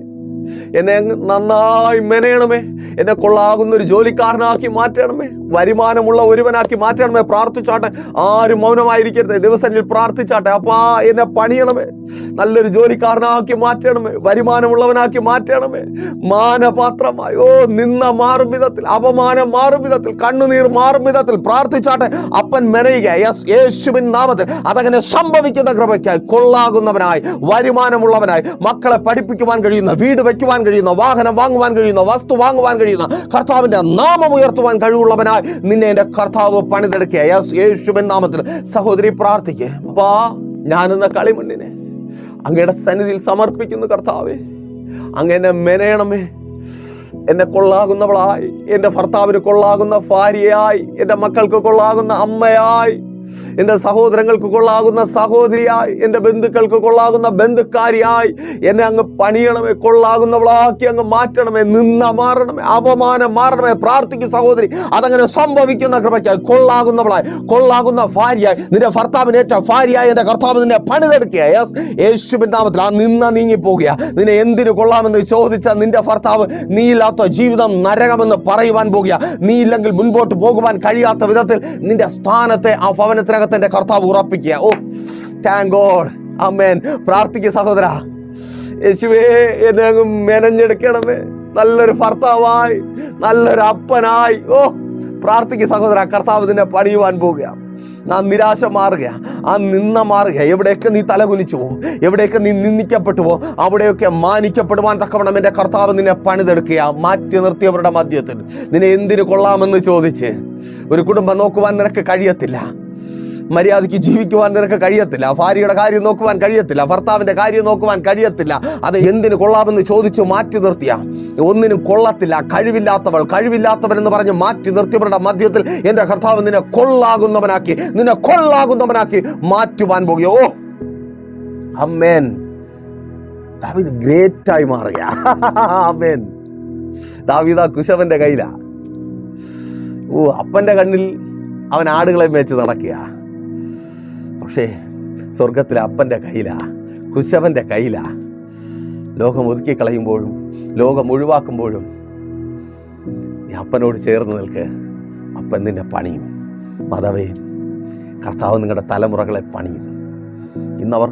എന്നെ നന്നായി മെനയണമേ. എന്നെ കൊള്ളാകുന്ന ഒരു ജോലിക്കാരനാക്കി മാറ്റണമേ. വരുമാനമുള്ള ഒരുവനാക്കി മാറ്റണമേ. പ്രാർത്ഥിച്ചാട്ടെ. ആരും മൗനമായിരിക്കരുത്. ദിവസങ്ങളിൽ പ്രാർത്ഥിച്ചാട്ടെ. അപ്പാ എന്നെ പണിയണമേ. നല്ലൊരു ജോലിക്കാരനാക്കി മാറ്റണമേ. വരുമാനമുള്ളവനാക്കി മാറ്റണമേ. മാനപാത്രമായോ. നിന്ന മാറും വിധത്തിൽ അപമാനം മാറും വിധത്തിൽ കണ്ണുനീർ മാറും വിധത്തിൽ പ്രാർത്ഥിച്ചാട്ടെ. അപ്പൻ മെനയുക. യേശുവിൻ നാമത്തിൽ. അതങ്ങനെ സംഭവിക്കുന്ന കൃപയ്ക്കായി കൊള്ളാകുന്നവനായി വരുമാനമുള്ളവനായി മക്കളെ പഠിപ്പിക്കുവാൻ കഴിയുന്ന വീട് വയ്ക്കുവാൻ കഴിയുന്ന വാഹനം വാങ്ങുവാൻ കഴിയുന്ന വസ്തു വാങ്ങുവാൻ കഴിയുന്ന കർത്താവിന്റെ നാമം ഉയർത്തുവാൻ കഴിവുള്ളവനായി നിന്നെ എന്റെ കർത്താവ് പണിതെടുക്കുക നാമത്തിൽ സഹോദരി പ്രാർത്ഥിക്കുക അപ്പാ ഞാനെന്ന കളിമണ്ണിനെ അങ്ങയുടെ സന്നിധിയിൽ സമർപ്പിക്കുന്നു കർത്താവേ. അങ്ങനെ മെനയണമേ. എന്നെ കൊള്ളാകുന്നവളായി. എന്റെ ഭർത്താവിന് കൊള്ളാകുന്ന ഭാര്യയായി. എന്റെ മക്കൾക്ക് കൊള്ളാകുന്ന അമ്മയായി. എന്റെ സഹോദരങ്ങൾക്ക് കൊള്ളാകുന്ന സഹോദരിയായി എന്റെ ബന്ധുക്കൾക്ക് കൊള്ളാകുന്ന ബന്ധുക്കാരിയായി എന്നെ അങ്ങ് പണിയണമേ കൊള്ളാകുന്നവളാക്കി അങ്ങ് മാറ്റണമേ നിന്ന മാറണമേ അപമാനം മാറണമേ പ്രാർത്ഥിക്കും സഹോദരി. അതങ്ങനെ സംഭവിക്കുന്ന കൃപയ്ക്കായി കൊള്ളാകുന്നവളായി കൊള്ളാകുന്ന ഭാര്യയായി നിന്റെ ഭർത്താവിനേറ്റ ഭാര്യയായി എന്റെ കർത്താവ് നിന്നെ പണിതെടുക്കുക യെസ് യേശുവിൻ നാമത്തിൽ ആ നിന്ന നീങ്ങി പോകുക നിന്നെ എന്തിനു കൊള്ളാമെന്ന് ചോദിച്ച നിന്റെ ഭർത്താവ് നീയില്ലാത്ത ജീവിതം നരകമെന്ന് പറയുവാൻ പോകുക നീ ഇല്ലെങ്കിൽ മുൻപോട്ട് പോകുവാൻ കഴിയാത്ത വിധത്തിൽ നിന്റെ സ്ഥാനത്തെ ആ ഭവനത്തിനകത്ത് എന്റെ കർത്താവ് ഉറപ്പിക്കുക. ഓ താങ്ക് ഗോഡ് അമ്മേൻ പ്രാർത്ഥിക്കുക സഹോദര. യേശുവേ എന്നെ അങ്ങ് മെനഞ്ഞെടുക്കണമേ. നല്ലൊരു ഭർത്താവായി നല്ലൊരു അപ്പനായി. ഓ പ്രാർത്ഥിക്കുക സഹോദര കർത്താവ് ഇതിനെ പണിയുവാൻ പോകുക ആ നിരാശ മാറുക ആ നിന്ന മാറുക എവിടെയൊക്കെ നീ തലകുനിച്ചു പോകും എവിടെയൊക്കെ നീ നിന്ദിക്കപ്പെട്ടു പോകും അവിടെയൊക്കെ മാനിക്കപ്പെടുവാൻ തക്കവണ്ണം എന്റെ കർത്താവ് നിന്നെ പണിതെടുക്കുക മാറ്റി നിർത്തിയവരുടെ മധ്യത്തിൽ. നിന്നെ എന്തിനു കൊള്ളാമെന്ന് ചോദിച്ച്. ഒരു കുടുംബം നോക്കുവാൻ നിനക്ക് കഴിയത്തില്ല. മര്യാദയ്ക്ക് ജീവിക്കുവാൻ നിനക്ക് കഴിയത്തില്ല. ഭാര്യയുടെ കാര്യം നോക്കുവാൻ കഴിയത്തില്ല. ഭർത്താവിന്റെ കാര്യം നോക്കുവാൻ കഴിയത്തില്ല. അത് എന്തിന് കൊള്ളാമെന്ന് ചോദിച്ചു മാറ്റി നിർത്തിയ. ഒന്നിനും കൊള്ളത്തില്ല. കഴിവില്ലാത്തവൾ എന്ന് പറഞ്ഞ് മാറ്റി നിർത്തിയവരുടെ മധ്യത്തിൽ എന്റെ കർത്താവ് നിന്നെ കൊള്ളാകുന്നവനാക്കി നിന്നെ കൊള്ളാകുന്നവനാക്കി മാറ്റുവാൻ പോകുകയോ അമ്മേൻ. ദാവീദ് ഗ്രേറ്റായി മാറുക അമ്മേൻ. ദാവീദ കുശവന്റെ കയ്യിലാ. ഓ അപ്പന്റെ കണ്ണിൽ അവൻ ആടുകളെ മേച്ച് നടക്കുക പക്ഷേ സ്വർഗത്തിലെ അപ്പന്റെ കയ്യിലാ കുശവന്റെ കയ്യിലാ. ലോകം ഒതുക്കി കളയുമ്പോഴും ലോകം ഒഴിവാക്കുമ്പോഴും നീ അപ്പനോട് ചേർന്ന് നിൽക്ക്. അപ്പൻ നിന്നെ പണിയും. മതവേ കർത്താവ് നിങ്ങളുടെ തലമുറകളെ പണിയും. ഇന്നവർ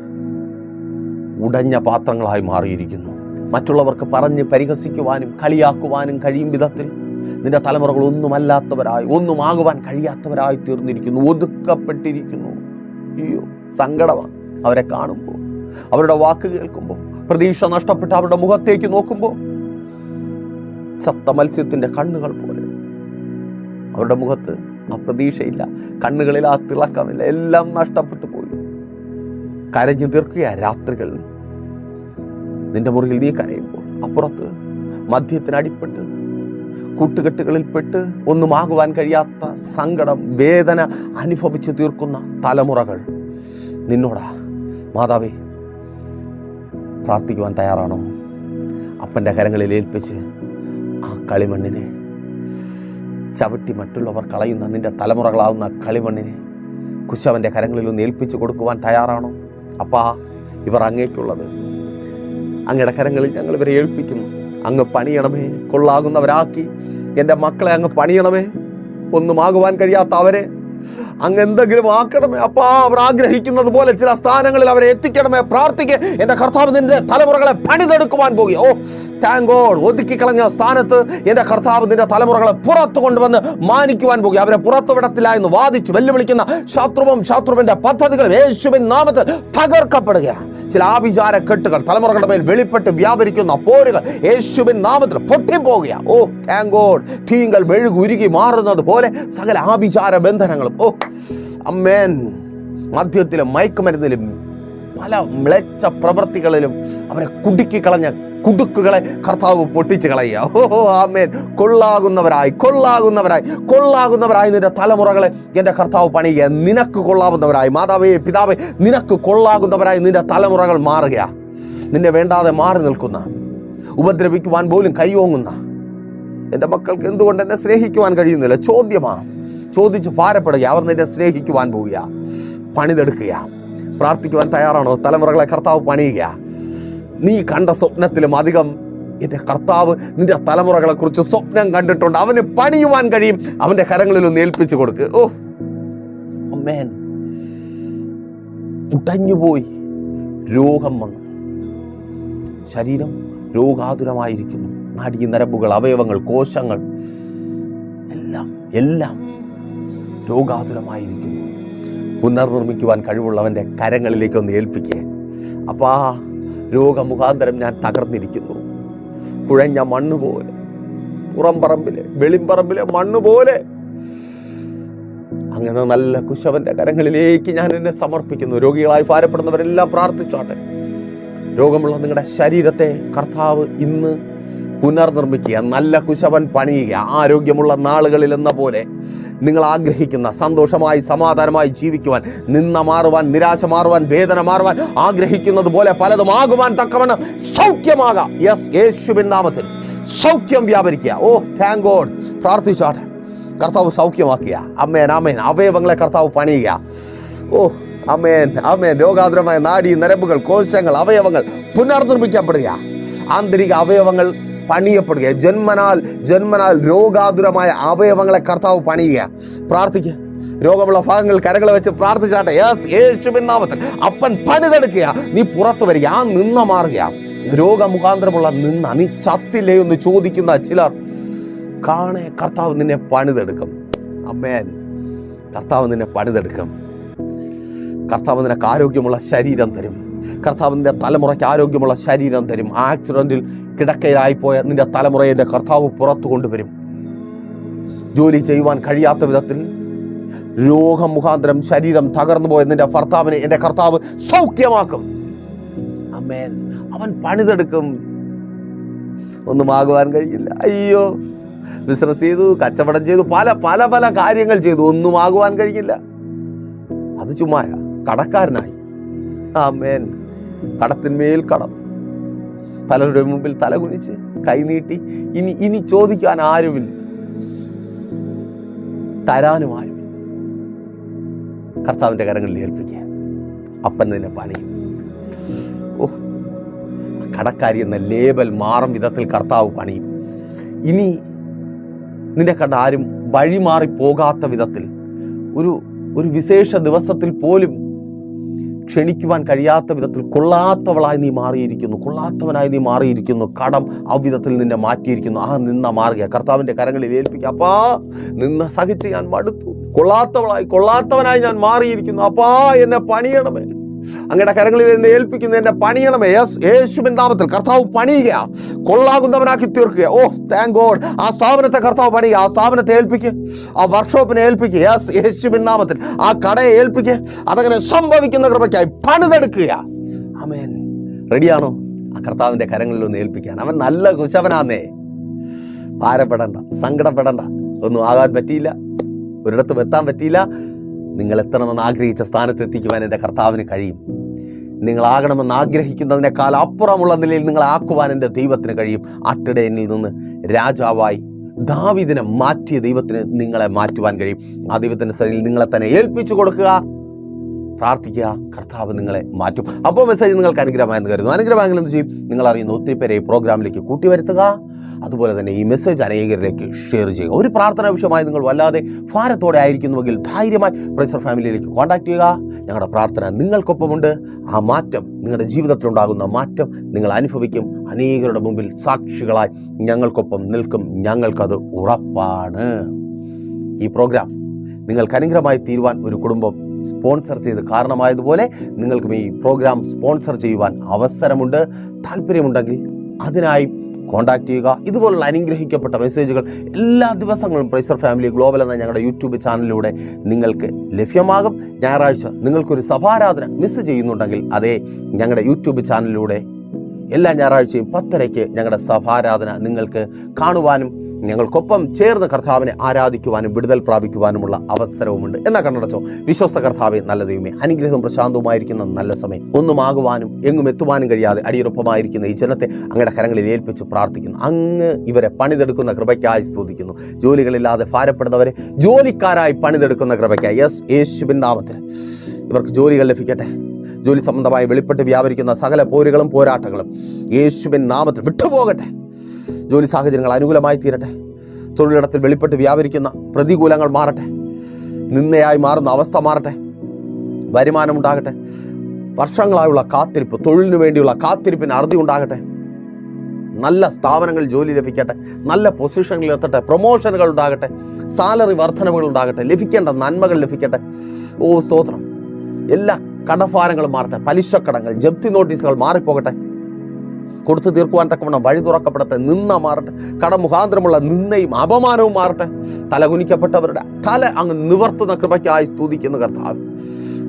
ഉടഞ്ഞ പാത്രങ്ങളായി മാറിയിരിക്കുന്നു. മറ്റുള്ളവർക്ക് പറഞ്ഞ് പരിഹസിക്കുവാനും കളിയാക്കുവാനും കഴിയും വിധത്തിൽ നിന്റെ തലമുറകൾ ഒന്നുമല്ലാത്തവരായി ഒന്നുമാകുവാൻ കഴിയാത്തവരായി തീർന്നിരിക്കുന്നു ഒതുക്കപ്പെട്ടിരിക്കുന്നു. അയ്യോ സങ്കടമാണ് അവരെ കാണുമ്പോൾ. അവരുടെ വാക്ക് കേൾക്കുമ്പോൾ പ്രതീക്ഷ നഷ്ടപ്പെട്ട അവരുടെ മുഖത്തേക്ക് നോക്കുമ്പോൾ ചത്ത മത്സ്യത്തിന്റെ കണ്ണുകൾ പോലെ. അവരുടെ മുഖത്ത് ആ പ്രതീക്ഷയില്ല കണ്ണുകളിൽ ആ തിളക്കമില്ല എല്ലാം നഷ്ടപ്പെട്ടു പോയി. കരഞ്ഞു തീർക്കുക രാത്രികൾ നിന്റെ മുറിയിൽ നീ കരയുമ്പോൾ അപ്പുറത്ത് മദ്യത്തിനടിപ്പെട്ട് കൂട്ടുകെട്ടുകളിൽപ്പെട്ട് ഒന്നുമാകുവാൻ കഴിയാത്ത സങ്കടം വേദന അനുഭവിച്ചു തീർക്കുന്ന തലമുറകൾ. നിന്നോടാ മാതാവേ പ്രാർത്ഥിക്കുവാൻ തയ്യാറാണോ? അപ്പന്റെ കരങ്ങളിൽ ഏൽപ്പിച്ച് ആ കളിമണ്ണിനെ ചവിട്ടി മറ്റുള്ളവർ കളയുന്ന നിന്റെ തലമുറകളാവുന്ന കളിമണ്ണിനെ കുശവന്റെ കരങ്ങളിൽ ഒന്ന് ഏൽപ്പിച്ചു കൊടുക്കുവാൻ തയ്യാറാണോ? അപ്പാ ഇവർ അങ്ങേക്കുള്ളത്. അങ്ങയുടെ കരങ്ങളിൽ ഞങ്ങൾ ഇവരെ ഏൽപ്പിക്കുന്നു. അങ്ങ് പണിയണമേ. കൊള്ളാകുന്നവരാക്കി. എന്റെ മക്കളെ അങ്ങ് പണിയണമേ. ഒന്നുമാകുവാൻ കഴിയാത്ത അവരെ അങ്ങ് എന്തെങ്കിലും ആക്കണമേ? അപ്പാ അവർ ആഗ്രഹിക്കുന്നത് പോലെ ചില സ്ഥാനങ്ങളിൽ അവരെ എത്തിക്കണമേ? പ്രാർത്ഥിക്കുക എന്റെ കർത്താവ് നിന്റെ തലമുറകളെ പണിതെടുക്കുവാൻ പോകുക ഓ താങ്ക് ഗോഡ് ഒതുക്കി കളഞ്ഞ സ്ഥാനത്ത് എന്റെ കർത്താവ് നിന്റെ തലമുറകളെ പുറത്തു കൊണ്ടുവന്ന് മാനിക്കുവാൻ പോകുക അവരെ പുറത്തു വിടത്തില്ല എന്ന് വാദിച്ചു വെല്ലുവിളിക്കുന്ന ശത്രുവും ശത്രുവിന്റെ പദ്ധതികൾ യേശുവിൻ നാമത്തിൽ തകർക്കപ്പെടുക ചില ആഭിചാര കെട്ടുകൾ തലമുറകളുടെ മേൽ വെളിപ്പെട്ട് വ്യാപരിക്കുന്ന പോരുകൾ യേശുവിൻ നാമത്തിൽ പൊട്ടിപ്പോകുക ഓ താങ്ക് ഗോഡ് തീങ്കൽ മെഴുകു ഉരുകി മാറുന്നത് പോലെ സകല ആഭിചാര ബന്ധനങ്ങളും ഓ അമ്മേൻ. മദ്യത്തിലും മയക്കുമരുന്നിലും പല മ്ലേച്ഛ പ്രവൃത്തികളിലും അവരെ കുടുക്കി കളഞ്ഞ കുടുക്കുകളെ കർത്താവ് പൊട്ടിച്ച് കളയുക. ഓ ആമേൻ. കൊള്ളാകുന്നവരായി കൊള്ളാകുന്നവരായി കൊള്ളാകുന്നവരായി നിന്റെ തലമുറകളെ എന്റെ കർത്താവ് പണിയുക. നിനക്ക് കൊള്ളാവുന്നവരായി മാതാവേ പിതാവേ നിനക്ക് കൊള്ളാകുന്നവരായി നിന്റെ തലമുറകൾ മാറുക. നിന്നെ വേണ്ടാതെ മാറി നിൽക്കുന്ന ഉപദ്രവിക്കുവാൻ പോലും കൈയോങ്ങുന്ന എന്റെ മക്കൾക്ക് എന്തുകൊണ്ട് എന്നെ സ്നേഹിക്കുവാൻ കഴിയുന്നില്ല? ചോദ്യമാ. ചോദിച്ച് ഭാരപ്പെടുക അവർ നിന്നെ സ്നേഹിക്കുവാൻ പോവുക പണിതെടുക്കുക പ്രാർത്ഥിക്കുവാൻ തയ്യാറാണോ? തലമുറകളെ കർത്താവ് പണിയുക നീ കണ്ട സ്വപ്നത്തിലും അധികം എന്റെ കർത്താവ് നിന്റെ തലമുറകളെ കുറിച്ച് സ്വപ്നം കണ്ടിട്ടുണ്ട്. അവന് പണിയുവാൻ കഴിയും. അവന്റെ കരങ്ങളിൽ ഒന്ന് ഏൽപ്പിച്ചു കൊടുക്ക്. ഓ. അമ്മേൻ ഉടഞ്ഞുപോയി രോഗം വന്നു. ശരീരം രോഗാതുരമായിരിക്കുന്നു. നാടി നരമ്പുകൾ അവയവങ്ങൾ കോശങ്ങൾ എല്ലാം എല്ലാം രോഗാതുരമായിരിക്കുന്നു പുനർനിർമ്മിക്കുവാൻ കഴിവുള്ളവന്റെ കരങ്ങളിലേക്ക് ഒന്ന് ഏൽപ്പിക്കേ. അപ്പാ രോഗമുഖാന്തരം ഞാൻ തകർന്നിരിക്കുന്നു. കുഴഞ്ഞ മണ്ണ് പോലെ പുറംപറമ്പിലെ വെളിമ്പറമ്പിലെ മണ്ണ് പോലെ അങ്ങനെ നല്ല കുശവന്റെ കരങ്ങളിലേക്ക് ഞാൻ എന്നെ സമർപ്പിക്കുന്നു. രോഗികളായി ഭാരപ്പെടുന്നവരെല്ലാം പ്രാർത്ഥിച്ചോട്ടെ. രോഗമുള്ള നിങ്ങളുടെ ശരീരത്തെ കർത്താവ് ഇന്ന് പുനർനിർമ്മിക്കുക നല്ല കുശവൻ പണിയുക ആരോഗ്യമുള്ള നാളുകളിൽ എന്ന പോലെ നിങ്ങൾ ആഗ്രഹിക്കുന്ന സന്തോഷമായി സമാധാനമായി ജീവിക്കുവാൻ നിന്ന മാറുവാൻ നിരാശ മാറുവാൻ വേദന മാറുവാൻ ആഗ്രഹിക്കുന്നത് പോലെ പലതും ആകുവാൻ തക്കവണ്ണം സൗഖ്യമാകാം. യെസ് യേശുബിൻ നാമത്തിൽ സൗഖ്യം വ്യാപരിക്കുക. ഓ താങ്ക് ഗോഡ് പ്രാർത്ഥിച്ചാട്ടെ. കർത്താവ് സൗഖ്യമാക്കിയ. അമ്മേൻ അമ്മേൻ അവയവങ്ങളെ കർത്താവ് പണിയുക. ഓ അമേൻ അമേൻ രോഗാതുരമായ നാഡി നരമ്പുകൾ കോശങ്ങൾ അവയവങ്ങൾ പുനർനിർമ്മിക്കപ്പെടുക. ആന്തരിക അവയവങ്ങൾ പണിയപ്പെടുക. ജന്മനാൽ ജന്മനാൽ രോഗാതുരമായ അവയവങ്ങളെ കർത്താവ് പണിയുക. പ്രാർത്ഥിക്കുക രോഗമുള്ള ഭാഗങ്ങൾ കരകളെ വെച്ച് പ്രാർത്ഥിച്ചാട്ടെ. നാമത്തിൽ. അപ്പൻ പണിതെടുക്കുക. നീ പുറത്തു വരിക. ആ നിന്ന മാറുക. രോഗമുഖാന്തരമുള്ള നിന്ന നീ ചത്തില്ലേ എന്ന് ചോദിക്കുന്ന ചിലർ കാണേ കർത്താവ് നിന്നെ പണിതെടുക്കും. അമ്മേൻ കർത്താവ് നിന്നെ പണിതെടുക്കും. കർത്താവ് നിനക്ക് ആരോഗ്യമുള്ള ശരീരം തരും. കർത്താവ് നിന്റെ തലമുറയ്ക്ക് ആരോഗ്യമുള്ള ശരീരം തരും. ആക്സിഡന്റിൽ കിടക്കയിലായിപ്പോയ നിന്റെ തലമുറയെ എന്റെ കർത്താവ് പുറത്തു കൊണ്ടുവരും. ജോലി ചെയ്യുവാൻ കഴിയാത്ത വിധത്തിൽ രോഗം മുഖാന്തരം ശരീരം തകർന്നു പോയ നിന്റെ ഭർത്താവിനെ എന്റെ കർത്താവ് സൗഖ്യമാക്കും. അമ്മേൻ അവൻ പണിതെടുക്കും. ഒന്നും ആകുവാൻ കഴിയില്ല. അയ്യോ ബിസിനസ് ചെയ്തു കച്ചവടം ചെയ്തു പല പല പല കാര്യങ്ങൾ ചെയ്തു. ഒന്നും ആകുവാൻ കഴിയില്ല. അത് ചുമ്മായ കടക്കാരനായി. ആമേൻ. കടത്തിന്മേൽ കടം. പലരുടെ മുമ്പിൽ തലകുനിച്ച് കൈനീട്ടി ഇനി ഇനി ചോദിക്കാൻ ആരുമില്ല. തരാനും ആരുമില്ല. കർത്താവിന്റെ കരങ്ങളിൽ ഏൽപ്പിക്കുക. അപ്പൻ തന്നെ പണിയും. ഓ കടക്കാരി എന്ന ലേബൽ മാറും വിധത്തിൽ കർത്താവ് പണിയും. ഇനി നിന്നെ കണ്ട ആരും വഴിമാറി പോകാത്ത വിധത്തിൽ ഒരു ഒരു വിശേഷ ദിവസത്തിൽ പോലും ക്ഷണിക്കുവാൻ കഴിയാത്ത വിധത്തിൽ കൊള്ളാത്തവളായി നീ മാറിയിരിക്കുന്നു. കൊള്ളാത്തവനായി നീ മാറിയിരിക്കുന്നു. കടം ആ വിധത്തിൽ നിന്നെ മാറ്റിയിരിക്കുന്നു. ആ നിന്ന മാറുക കർത്താവിന്റെ കരങ്ങളിൽ ഏൽപ്പിക്കുക. അപ്പാ നിന്ന സഹിച്ച് ഞാൻ മടുത്തു. കൊള്ളാത്തവളായി കൊള്ളാത്തവനായി ഞാൻ മാറിയിരിക്കുന്നു. അപ്പാ എന്നെ പണിയണമേ. അങ്ങയുടെ കരങ്ങളിൽ എന്നെ ഏൽപ്പിക്കുന്ന എന്നെ പണിയണമേ യേശുവിൻ നാമത്തിൽ കർത്താവ് പണിയുക. കൊള്ളാകുന്നവനാക്കി തീർക്കുക. ഓ താങ്ക് ഗോഡ് ആ സ്ഥാപനത്തെ കർത്താവ് പണിയുക. ആ സ്ഥാപനത്തെ ഏൽപ്പിക്കുക ആ വർക്ക്ഷോപ്പിനെ ഏൽപ്പിക്കുക യേസ് യേശുവിൻ നാമത്തിൽ. ആ കടയെ ഏൽപ്പിക്കുക അതങ്ങനെ സംഭവിക്കുന്ന കൃപയ്ക്കായി പണിതെടുക്കുക. അമേൻ റെഡിയാണോ ആ കർത്താവിന്റെ കരങ്ങളിൽ ഒന്ന് ഏൽപ്പിക്കാൻ. അവൻ നല്ല കുശവനാന്നേ. ഭാരപ്പെടണ്ട സങ്കടപ്പെടണ്ട. ഒന്നും ആകാൻ പറ്റിയില്ല. ഒരിടത്തും എത്താൻ പറ്റിയില്ല. നിങ്ങൾ എത്തണമെന്ന് ആഗ്രഹിച്ച സ്ഥാനത്ത് എത്തിക്കുവാൻ എന്റെ കർത്താവിന് കഴിയും. നിങ്ങളാകണമെന്ന് ആഗ്രഹിക്കുന്നതിനേക്കാൾ അപ്പുറമുള്ള നിലയിൽ നിങ്ങളാക്കുവാൻ എന്റെ ദൈവത്തിന് കഴിയും. അട്ടിടയനിൽ നിന്ന് രാജാവായി ദാവിദിനെ മാറ്റിയ ദൈവത്തിന് നിങ്ങളെ മാറ്റുവാൻ കഴിയും. ആ ദൈവത്തിന്റെ സ്ഥലയിൽ നിങ്ങളെ തന്നെ ഏൽപ്പിച്ചു കൊടുക്കുക. പ്രാർത്ഥിക്കുക. കർത്താവ് നിങ്ങളെ മാറ്റും. അപ്പോൾ മെസ്സേജ് നിങ്ങൾക്ക് അനുഗ്രഹമായെന്ന് കരുതുന്നു. അനുഗ്രഹമായെങ്കിൽ എന്ത് ചെയ്യും? നിങ്ങൾ അറിയുന്ന ഒത്തിരി പേരെ ഈ പ്രോഗ്രാമിലേക്ക് കൂട്ടി വരുത്തുക അതുപോലെ തന്നെ ഈ മെസ്സേജ് അനേകരിലേക്ക് ഷെയർ ചെയ്യുക. ഒരു പ്രാർത്ഥന ആവശ്യമായി നിങ്ങൾ വല്ലാതെ ഭാരത്തോടെ ആയിരിക്കുന്നുവെങ്കിൽ ധൈര്യമായി പ്രൈസർ ഫാമിലിയിലേക്ക് കോൺടാക്ട് ചെയ്യുക. ഞങ്ങളുടെ പ്രാർത്ഥന നിങ്ങൾക്കൊപ്പമുണ്ട്. ആ മാറ്റം നിങ്ങളുടെ ജീവിതത്തിലുണ്ടാകുന്ന മാറ്റം നിങ്ങൾ അനുഭവിക്കും. അനേകരുടെ മുമ്പിൽ സാക്ഷികളായി ഞങ്ങൾക്കൊപ്പം നിൽക്കും. ഞങ്ങൾക്കത് ഉറപ്പാണ്. ഈ പ്രോഗ്രാം നിങ്ങൾക്ക് അനുഗ്രഹമായി തീരുവാൻ ഒരു കുടുംബം സ്പോൺസർ ചെയ്ത് കാരണമായതുപോലെ നിങ്ങൾക്കും ഈ പ്രോഗ്രാം സ്പോൺസർ ചെയ്യുവാൻ അവസരമുണ്ട്. താല്പര്യമുണ്ടെങ്കിൽ അതിനായി കോൺടാക്ട് ചെയ്യുക. ഇതുപോലുള്ള അനുഗ്രഹിക്കപ്പെട്ട മെസ്സേജുകൾ എല്ലാ ദിവസങ്ങളും പ്രൈസർ ഫാമിലി ഗ്ലോബൽ എന്ന ഞങ്ങളുടെ യൂട്യൂബ് ചാനലിലൂടെ നിങ്ങൾക്ക് ലഭ്യമാകും. ഞായറാഴ്ച നിങ്ങൾക്കൊരു സഭാരാധന മിസ് ചെയ്യുന്നുണ്ടെങ്കിൽ അതേ ഞങ്ങളുടെ യൂട്യൂബ് ചാനലിലൂടെ എല്ലാ ഞായറാഴ്ചയും പത്തരയ്ക്ക് ഞങ്ങളുടെ സഭാരാധന നിങ്ങൾക്ക് കാണുവാനും ഞങ്ങൾക്കൊപ്പം ചേർന്ന് കർത്താവിനെ ആരാധിക്കുവാനും വിടുതൽ പ്രാപിക്കുവാനുമുള്ള അവസരവുമുണ്ട്. എന്നാ കണ്ണടച്ചോ വിശ്വസ്ത കർത്താവെ നല്ല ദൈവമേ അനുഗ്രഹവും പ്രശാന്തവുമായിരിക്കുന്ന നല്ല സമയം. ഒന്നും ആകുവാനും എങ്ങും എത്തുവാനും കഴിയാതെ അടിയുറപ്പമായിരിക്കുന്ന ഈ ജനത്തെ അങ്ങയുടെ കരങ്ങളിൽ ഏൽപ്പിച്ച് പ്രാർത്ഥിക്കുന്നു. അങ്ങ് ഇവരെ പണിതെടുക്കുന്ന കൃപയ്ക്കായി സ്തുതിക്കുന്നു. ജോലികളില്ലാതെ ഭാരപ്പെടുന്നവരെ ജോലിക്കാരായി പണിതെടുക്കുന്ന കൃപയ്ക്കായി. യെസ് യേശുവിൻ നാമത്തിൽ. ഇവർക്ക് ജോലികൾ ലഭിക്കട്ടെ. ജോലി സംബന്ധമായി വെളിപ്പെട്ട് വ്യാപരിക്കുന്ന സകല പോരുകളും പോരാട്ടങ്ങളും യേശുവിൻ നാമത്തിൽ വിട്ടുപോകട്ടെ. ജോലി സാഹചര്യങ്ങൾ അനുകൂലമായി തീരട്ടെ. തൊഴിലിടത്തിൽ വെളിപ്പെട്ട് വ്യാപരിക്കുന്ന പ്രതികൂലങ്ങൾ മാറട്ടെ. നിന്നയായി മാറുന്ന അവസ്ഥ മാറട്ടെ. വരുമാനം ഉണ്ടാകട്ടെ. വർഷങ്ങളായുള്ള കാത്തിരിപ്പ് തൊഴിലിനു വേണ്ടിയുള്ള കാത്തിരിപ്പിന് അറുതി ഉണ്ടാകട്ടെ. നല്ല സ്ഥാപനങ്ങളിൽ ജോലി ലഭിക്കട്ടെ. നല്ല പൊസിഷനിൽ എത്തട്ടെ. പ്രൊമോഷനുകൾ ഉണ്ടാകട്ടെ. സാലറി വർധനവുകൾ ഉണ്ടാകട്ടെ. ലഭിക്കേണ്ട നന്മകൾ ലഭിക്കട്ടെ. ഓ സ്തോത്രം. എല്ലാ കടഭാരങ്ങളും മാറട്ടെ പലിശക്കടങ്ങൾ ജപ്തി നോട്ടീസുകൾ മാറിപ്പോകട്ടെ. കൊടുത്തു തീർക്കുവാൻ തക്കവണ്ണം വഴി തുറക്കപ്പെടട്ടെ നിന്ന മാറട്ടെ കടമുഖാന്തരമുള്ള നിന്നയും അപമാനവും മാറട്ടെ. തലകുനിക്കപ്പെട്ടവരുടെ തല അങ്ങ് നിവർത്തുന്ന കൃപയ്ക്കായി സ്തുതിക്കുന്ന കർത്താവ്.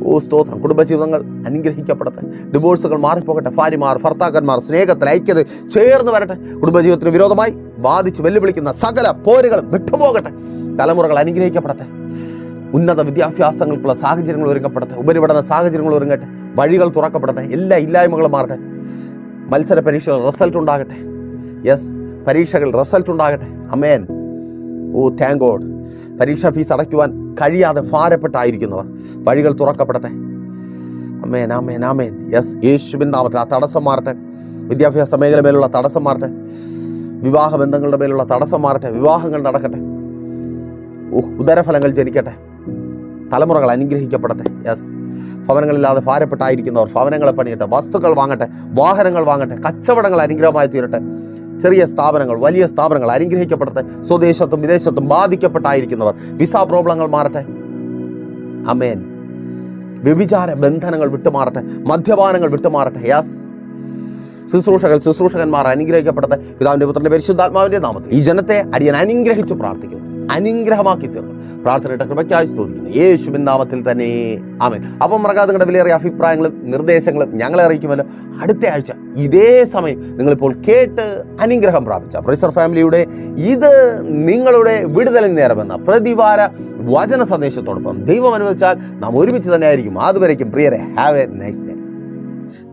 ഓ സ്തോത്രം. കുടുംബജീവിതങ്ങൾ അനുഗ്രഹിക്കപ്പെടട്ടെ. ഡിവോഴ്സുകൾ മാറിപ്പോകട്ടെ. ഭാര്യമാർ ഭർത്താക്കന്മാർ സ്നേഹത്തിൽ ഐക്യത ചേർന്ന് വരട്ടെ. കുടുംബജീവിതത്തിന് വിരോധമായി വാദിച്ച് വെല്ലുവിളിക്കുന്ന സകല പോരുകളും വിട്ടുപോകട്ടെ. തലമുറകൾ അനുഗ്രഹിക്കപ്പെടട്ടെ. ഉന്നത വിദ്യാഭ്യാസങ്ങൾക്കുള്ള സാഹചര്യങ്ങൾ ഒരുങ്ങപ്പെടട്ടെ ഉപരിപഠന സാഹചര്യങ്ങൾ ഒരുങ്ങട്ടെ വഴികൾ തുറക്കപ്പെടട്ടെ എല്ലാ ഇല്ലായ്മകളും മാറട്ടെ. മത്സര പരീക്ഷകൾ റിസൾട്ട് ഉണ്ടാകട്ടെ. യെസ് പരീക്ഷകൾ റിസൾട്ട് ഉണ്ടാകട്ടെ. അമേൻ ഓ താങ്ക് ഗോഡ് പരീക്ഷാ ഫീസ് അടയ്ക്കുവാൻ കഴിയാതെ ഭാരപ്പെട്ടായിരിക്കുന്നവർ വഴികൾ തുറക്കപ്പെടട്ടെ. അമേൻ ആമേൻ ആമേൻ യെസ് യേശുവിൻ നാമത്തിൽ ആ തടസ്സം മാറട്ടെ. വിദ്യാഭ്യാസ മേഖല മേലുള്ള തടസ്സം മാറട്ടെ. വിവാഹ ബന്ധങ്ങളുടെ മേലുള്ള തടസ്സം മാറട്ടെ. വിവാഹങ്ങൾ നടക്കട്ടെ. ഉദരഫലങ്ങൾ ജനിക്കട്ടെ. തലമുറകൾ അനുഗ്രഹിക്കപ്പെടട്ടെ. യെസ് ഭവനങ്ങളില്ലാതെ ഭാരപ്പെട്ടായിരിക്കുന്നവർ ഭവനങ്ങളെ പണിയട്ടെ വസ്തുക്കൾ വാങ്ങട്ടെ വാഹനങ്ങൾ വാങ്ങട്ടെ കച്ചവടങ്ങൾ അനുഗ്രഹമായി തീരട്ടെ. ചെറിയ സ്ഥാപനങ്ങൾ വലിയ സ്ഥാപനങ്ങൾ അനുഗ്രഹിക്കപ്പെടട്ടെ. സ്വദേശത്തും വിദേശത്തും ബാധിക്കപ്പെട്ടായിരിക്കുന്നവർ വിസ പ്രോബ്ലങ്ങൾ മാറട്ടെ. അമേൻ വ്യഭിചാര ബന്ധനങ്ങൾ വിട്ടുമാറട്ടെ മദ്യപാനങ്ങൾ വിട്ടുമാറട്ടെ. യാസ് ശുശ്രൂഷകൾ ശുശ്രൂഷകന്മാർ അനുഗ്രഹിക്കപ്പെടട്ടെ. പിതാവിന്റെ പുത്രന്റെ പരിശുദ്ധാത്മാവിന്റെ നാമത്തിൽ ഈ ജനത്തെ അടിയൻ അനുഗ്രഹിച്ചു പ്രാർത്ഥിക്കുന്നു. അനുഗ്രഹമാക്കി തീർന്നു. പ്രാർത്ഥനയുടെ കൃപയ്ക്കായി സ്തുതിക്കുന്നു. യേശുവിൻ നാമത്തിൽ തന്നെ. ആമേൻ. അപ്പം മറക്കാതെ വിലയേറിയ അഭിപ്രായങ്ങളും നിർദ്ദേശങ്ങളും ഞങ്ങളെ അറിയിക്കുമല്ലോ. അടുത്ത ആഴ്ച ഇതേ സമയം നിങ്ങളിപ്പോൾ കേട്ട് അനുഗ്രഹം പ്രാപിച്ച പ്രൊഫസർ ഫാമിലിയുടെ ഇത് നിങ്ങളുടെ വിടുതലിന് നേരമെന്ന പ്രതിവാര വചന സന്ദേശത്തോടൊപ്പം ദൈവം അനുവദിച്ചാൽ നാം ഒരുമിച്ച് തന്നെ ആയിരിക്കും. അതുവരേക്കും പ്രിയരെ have a nice day.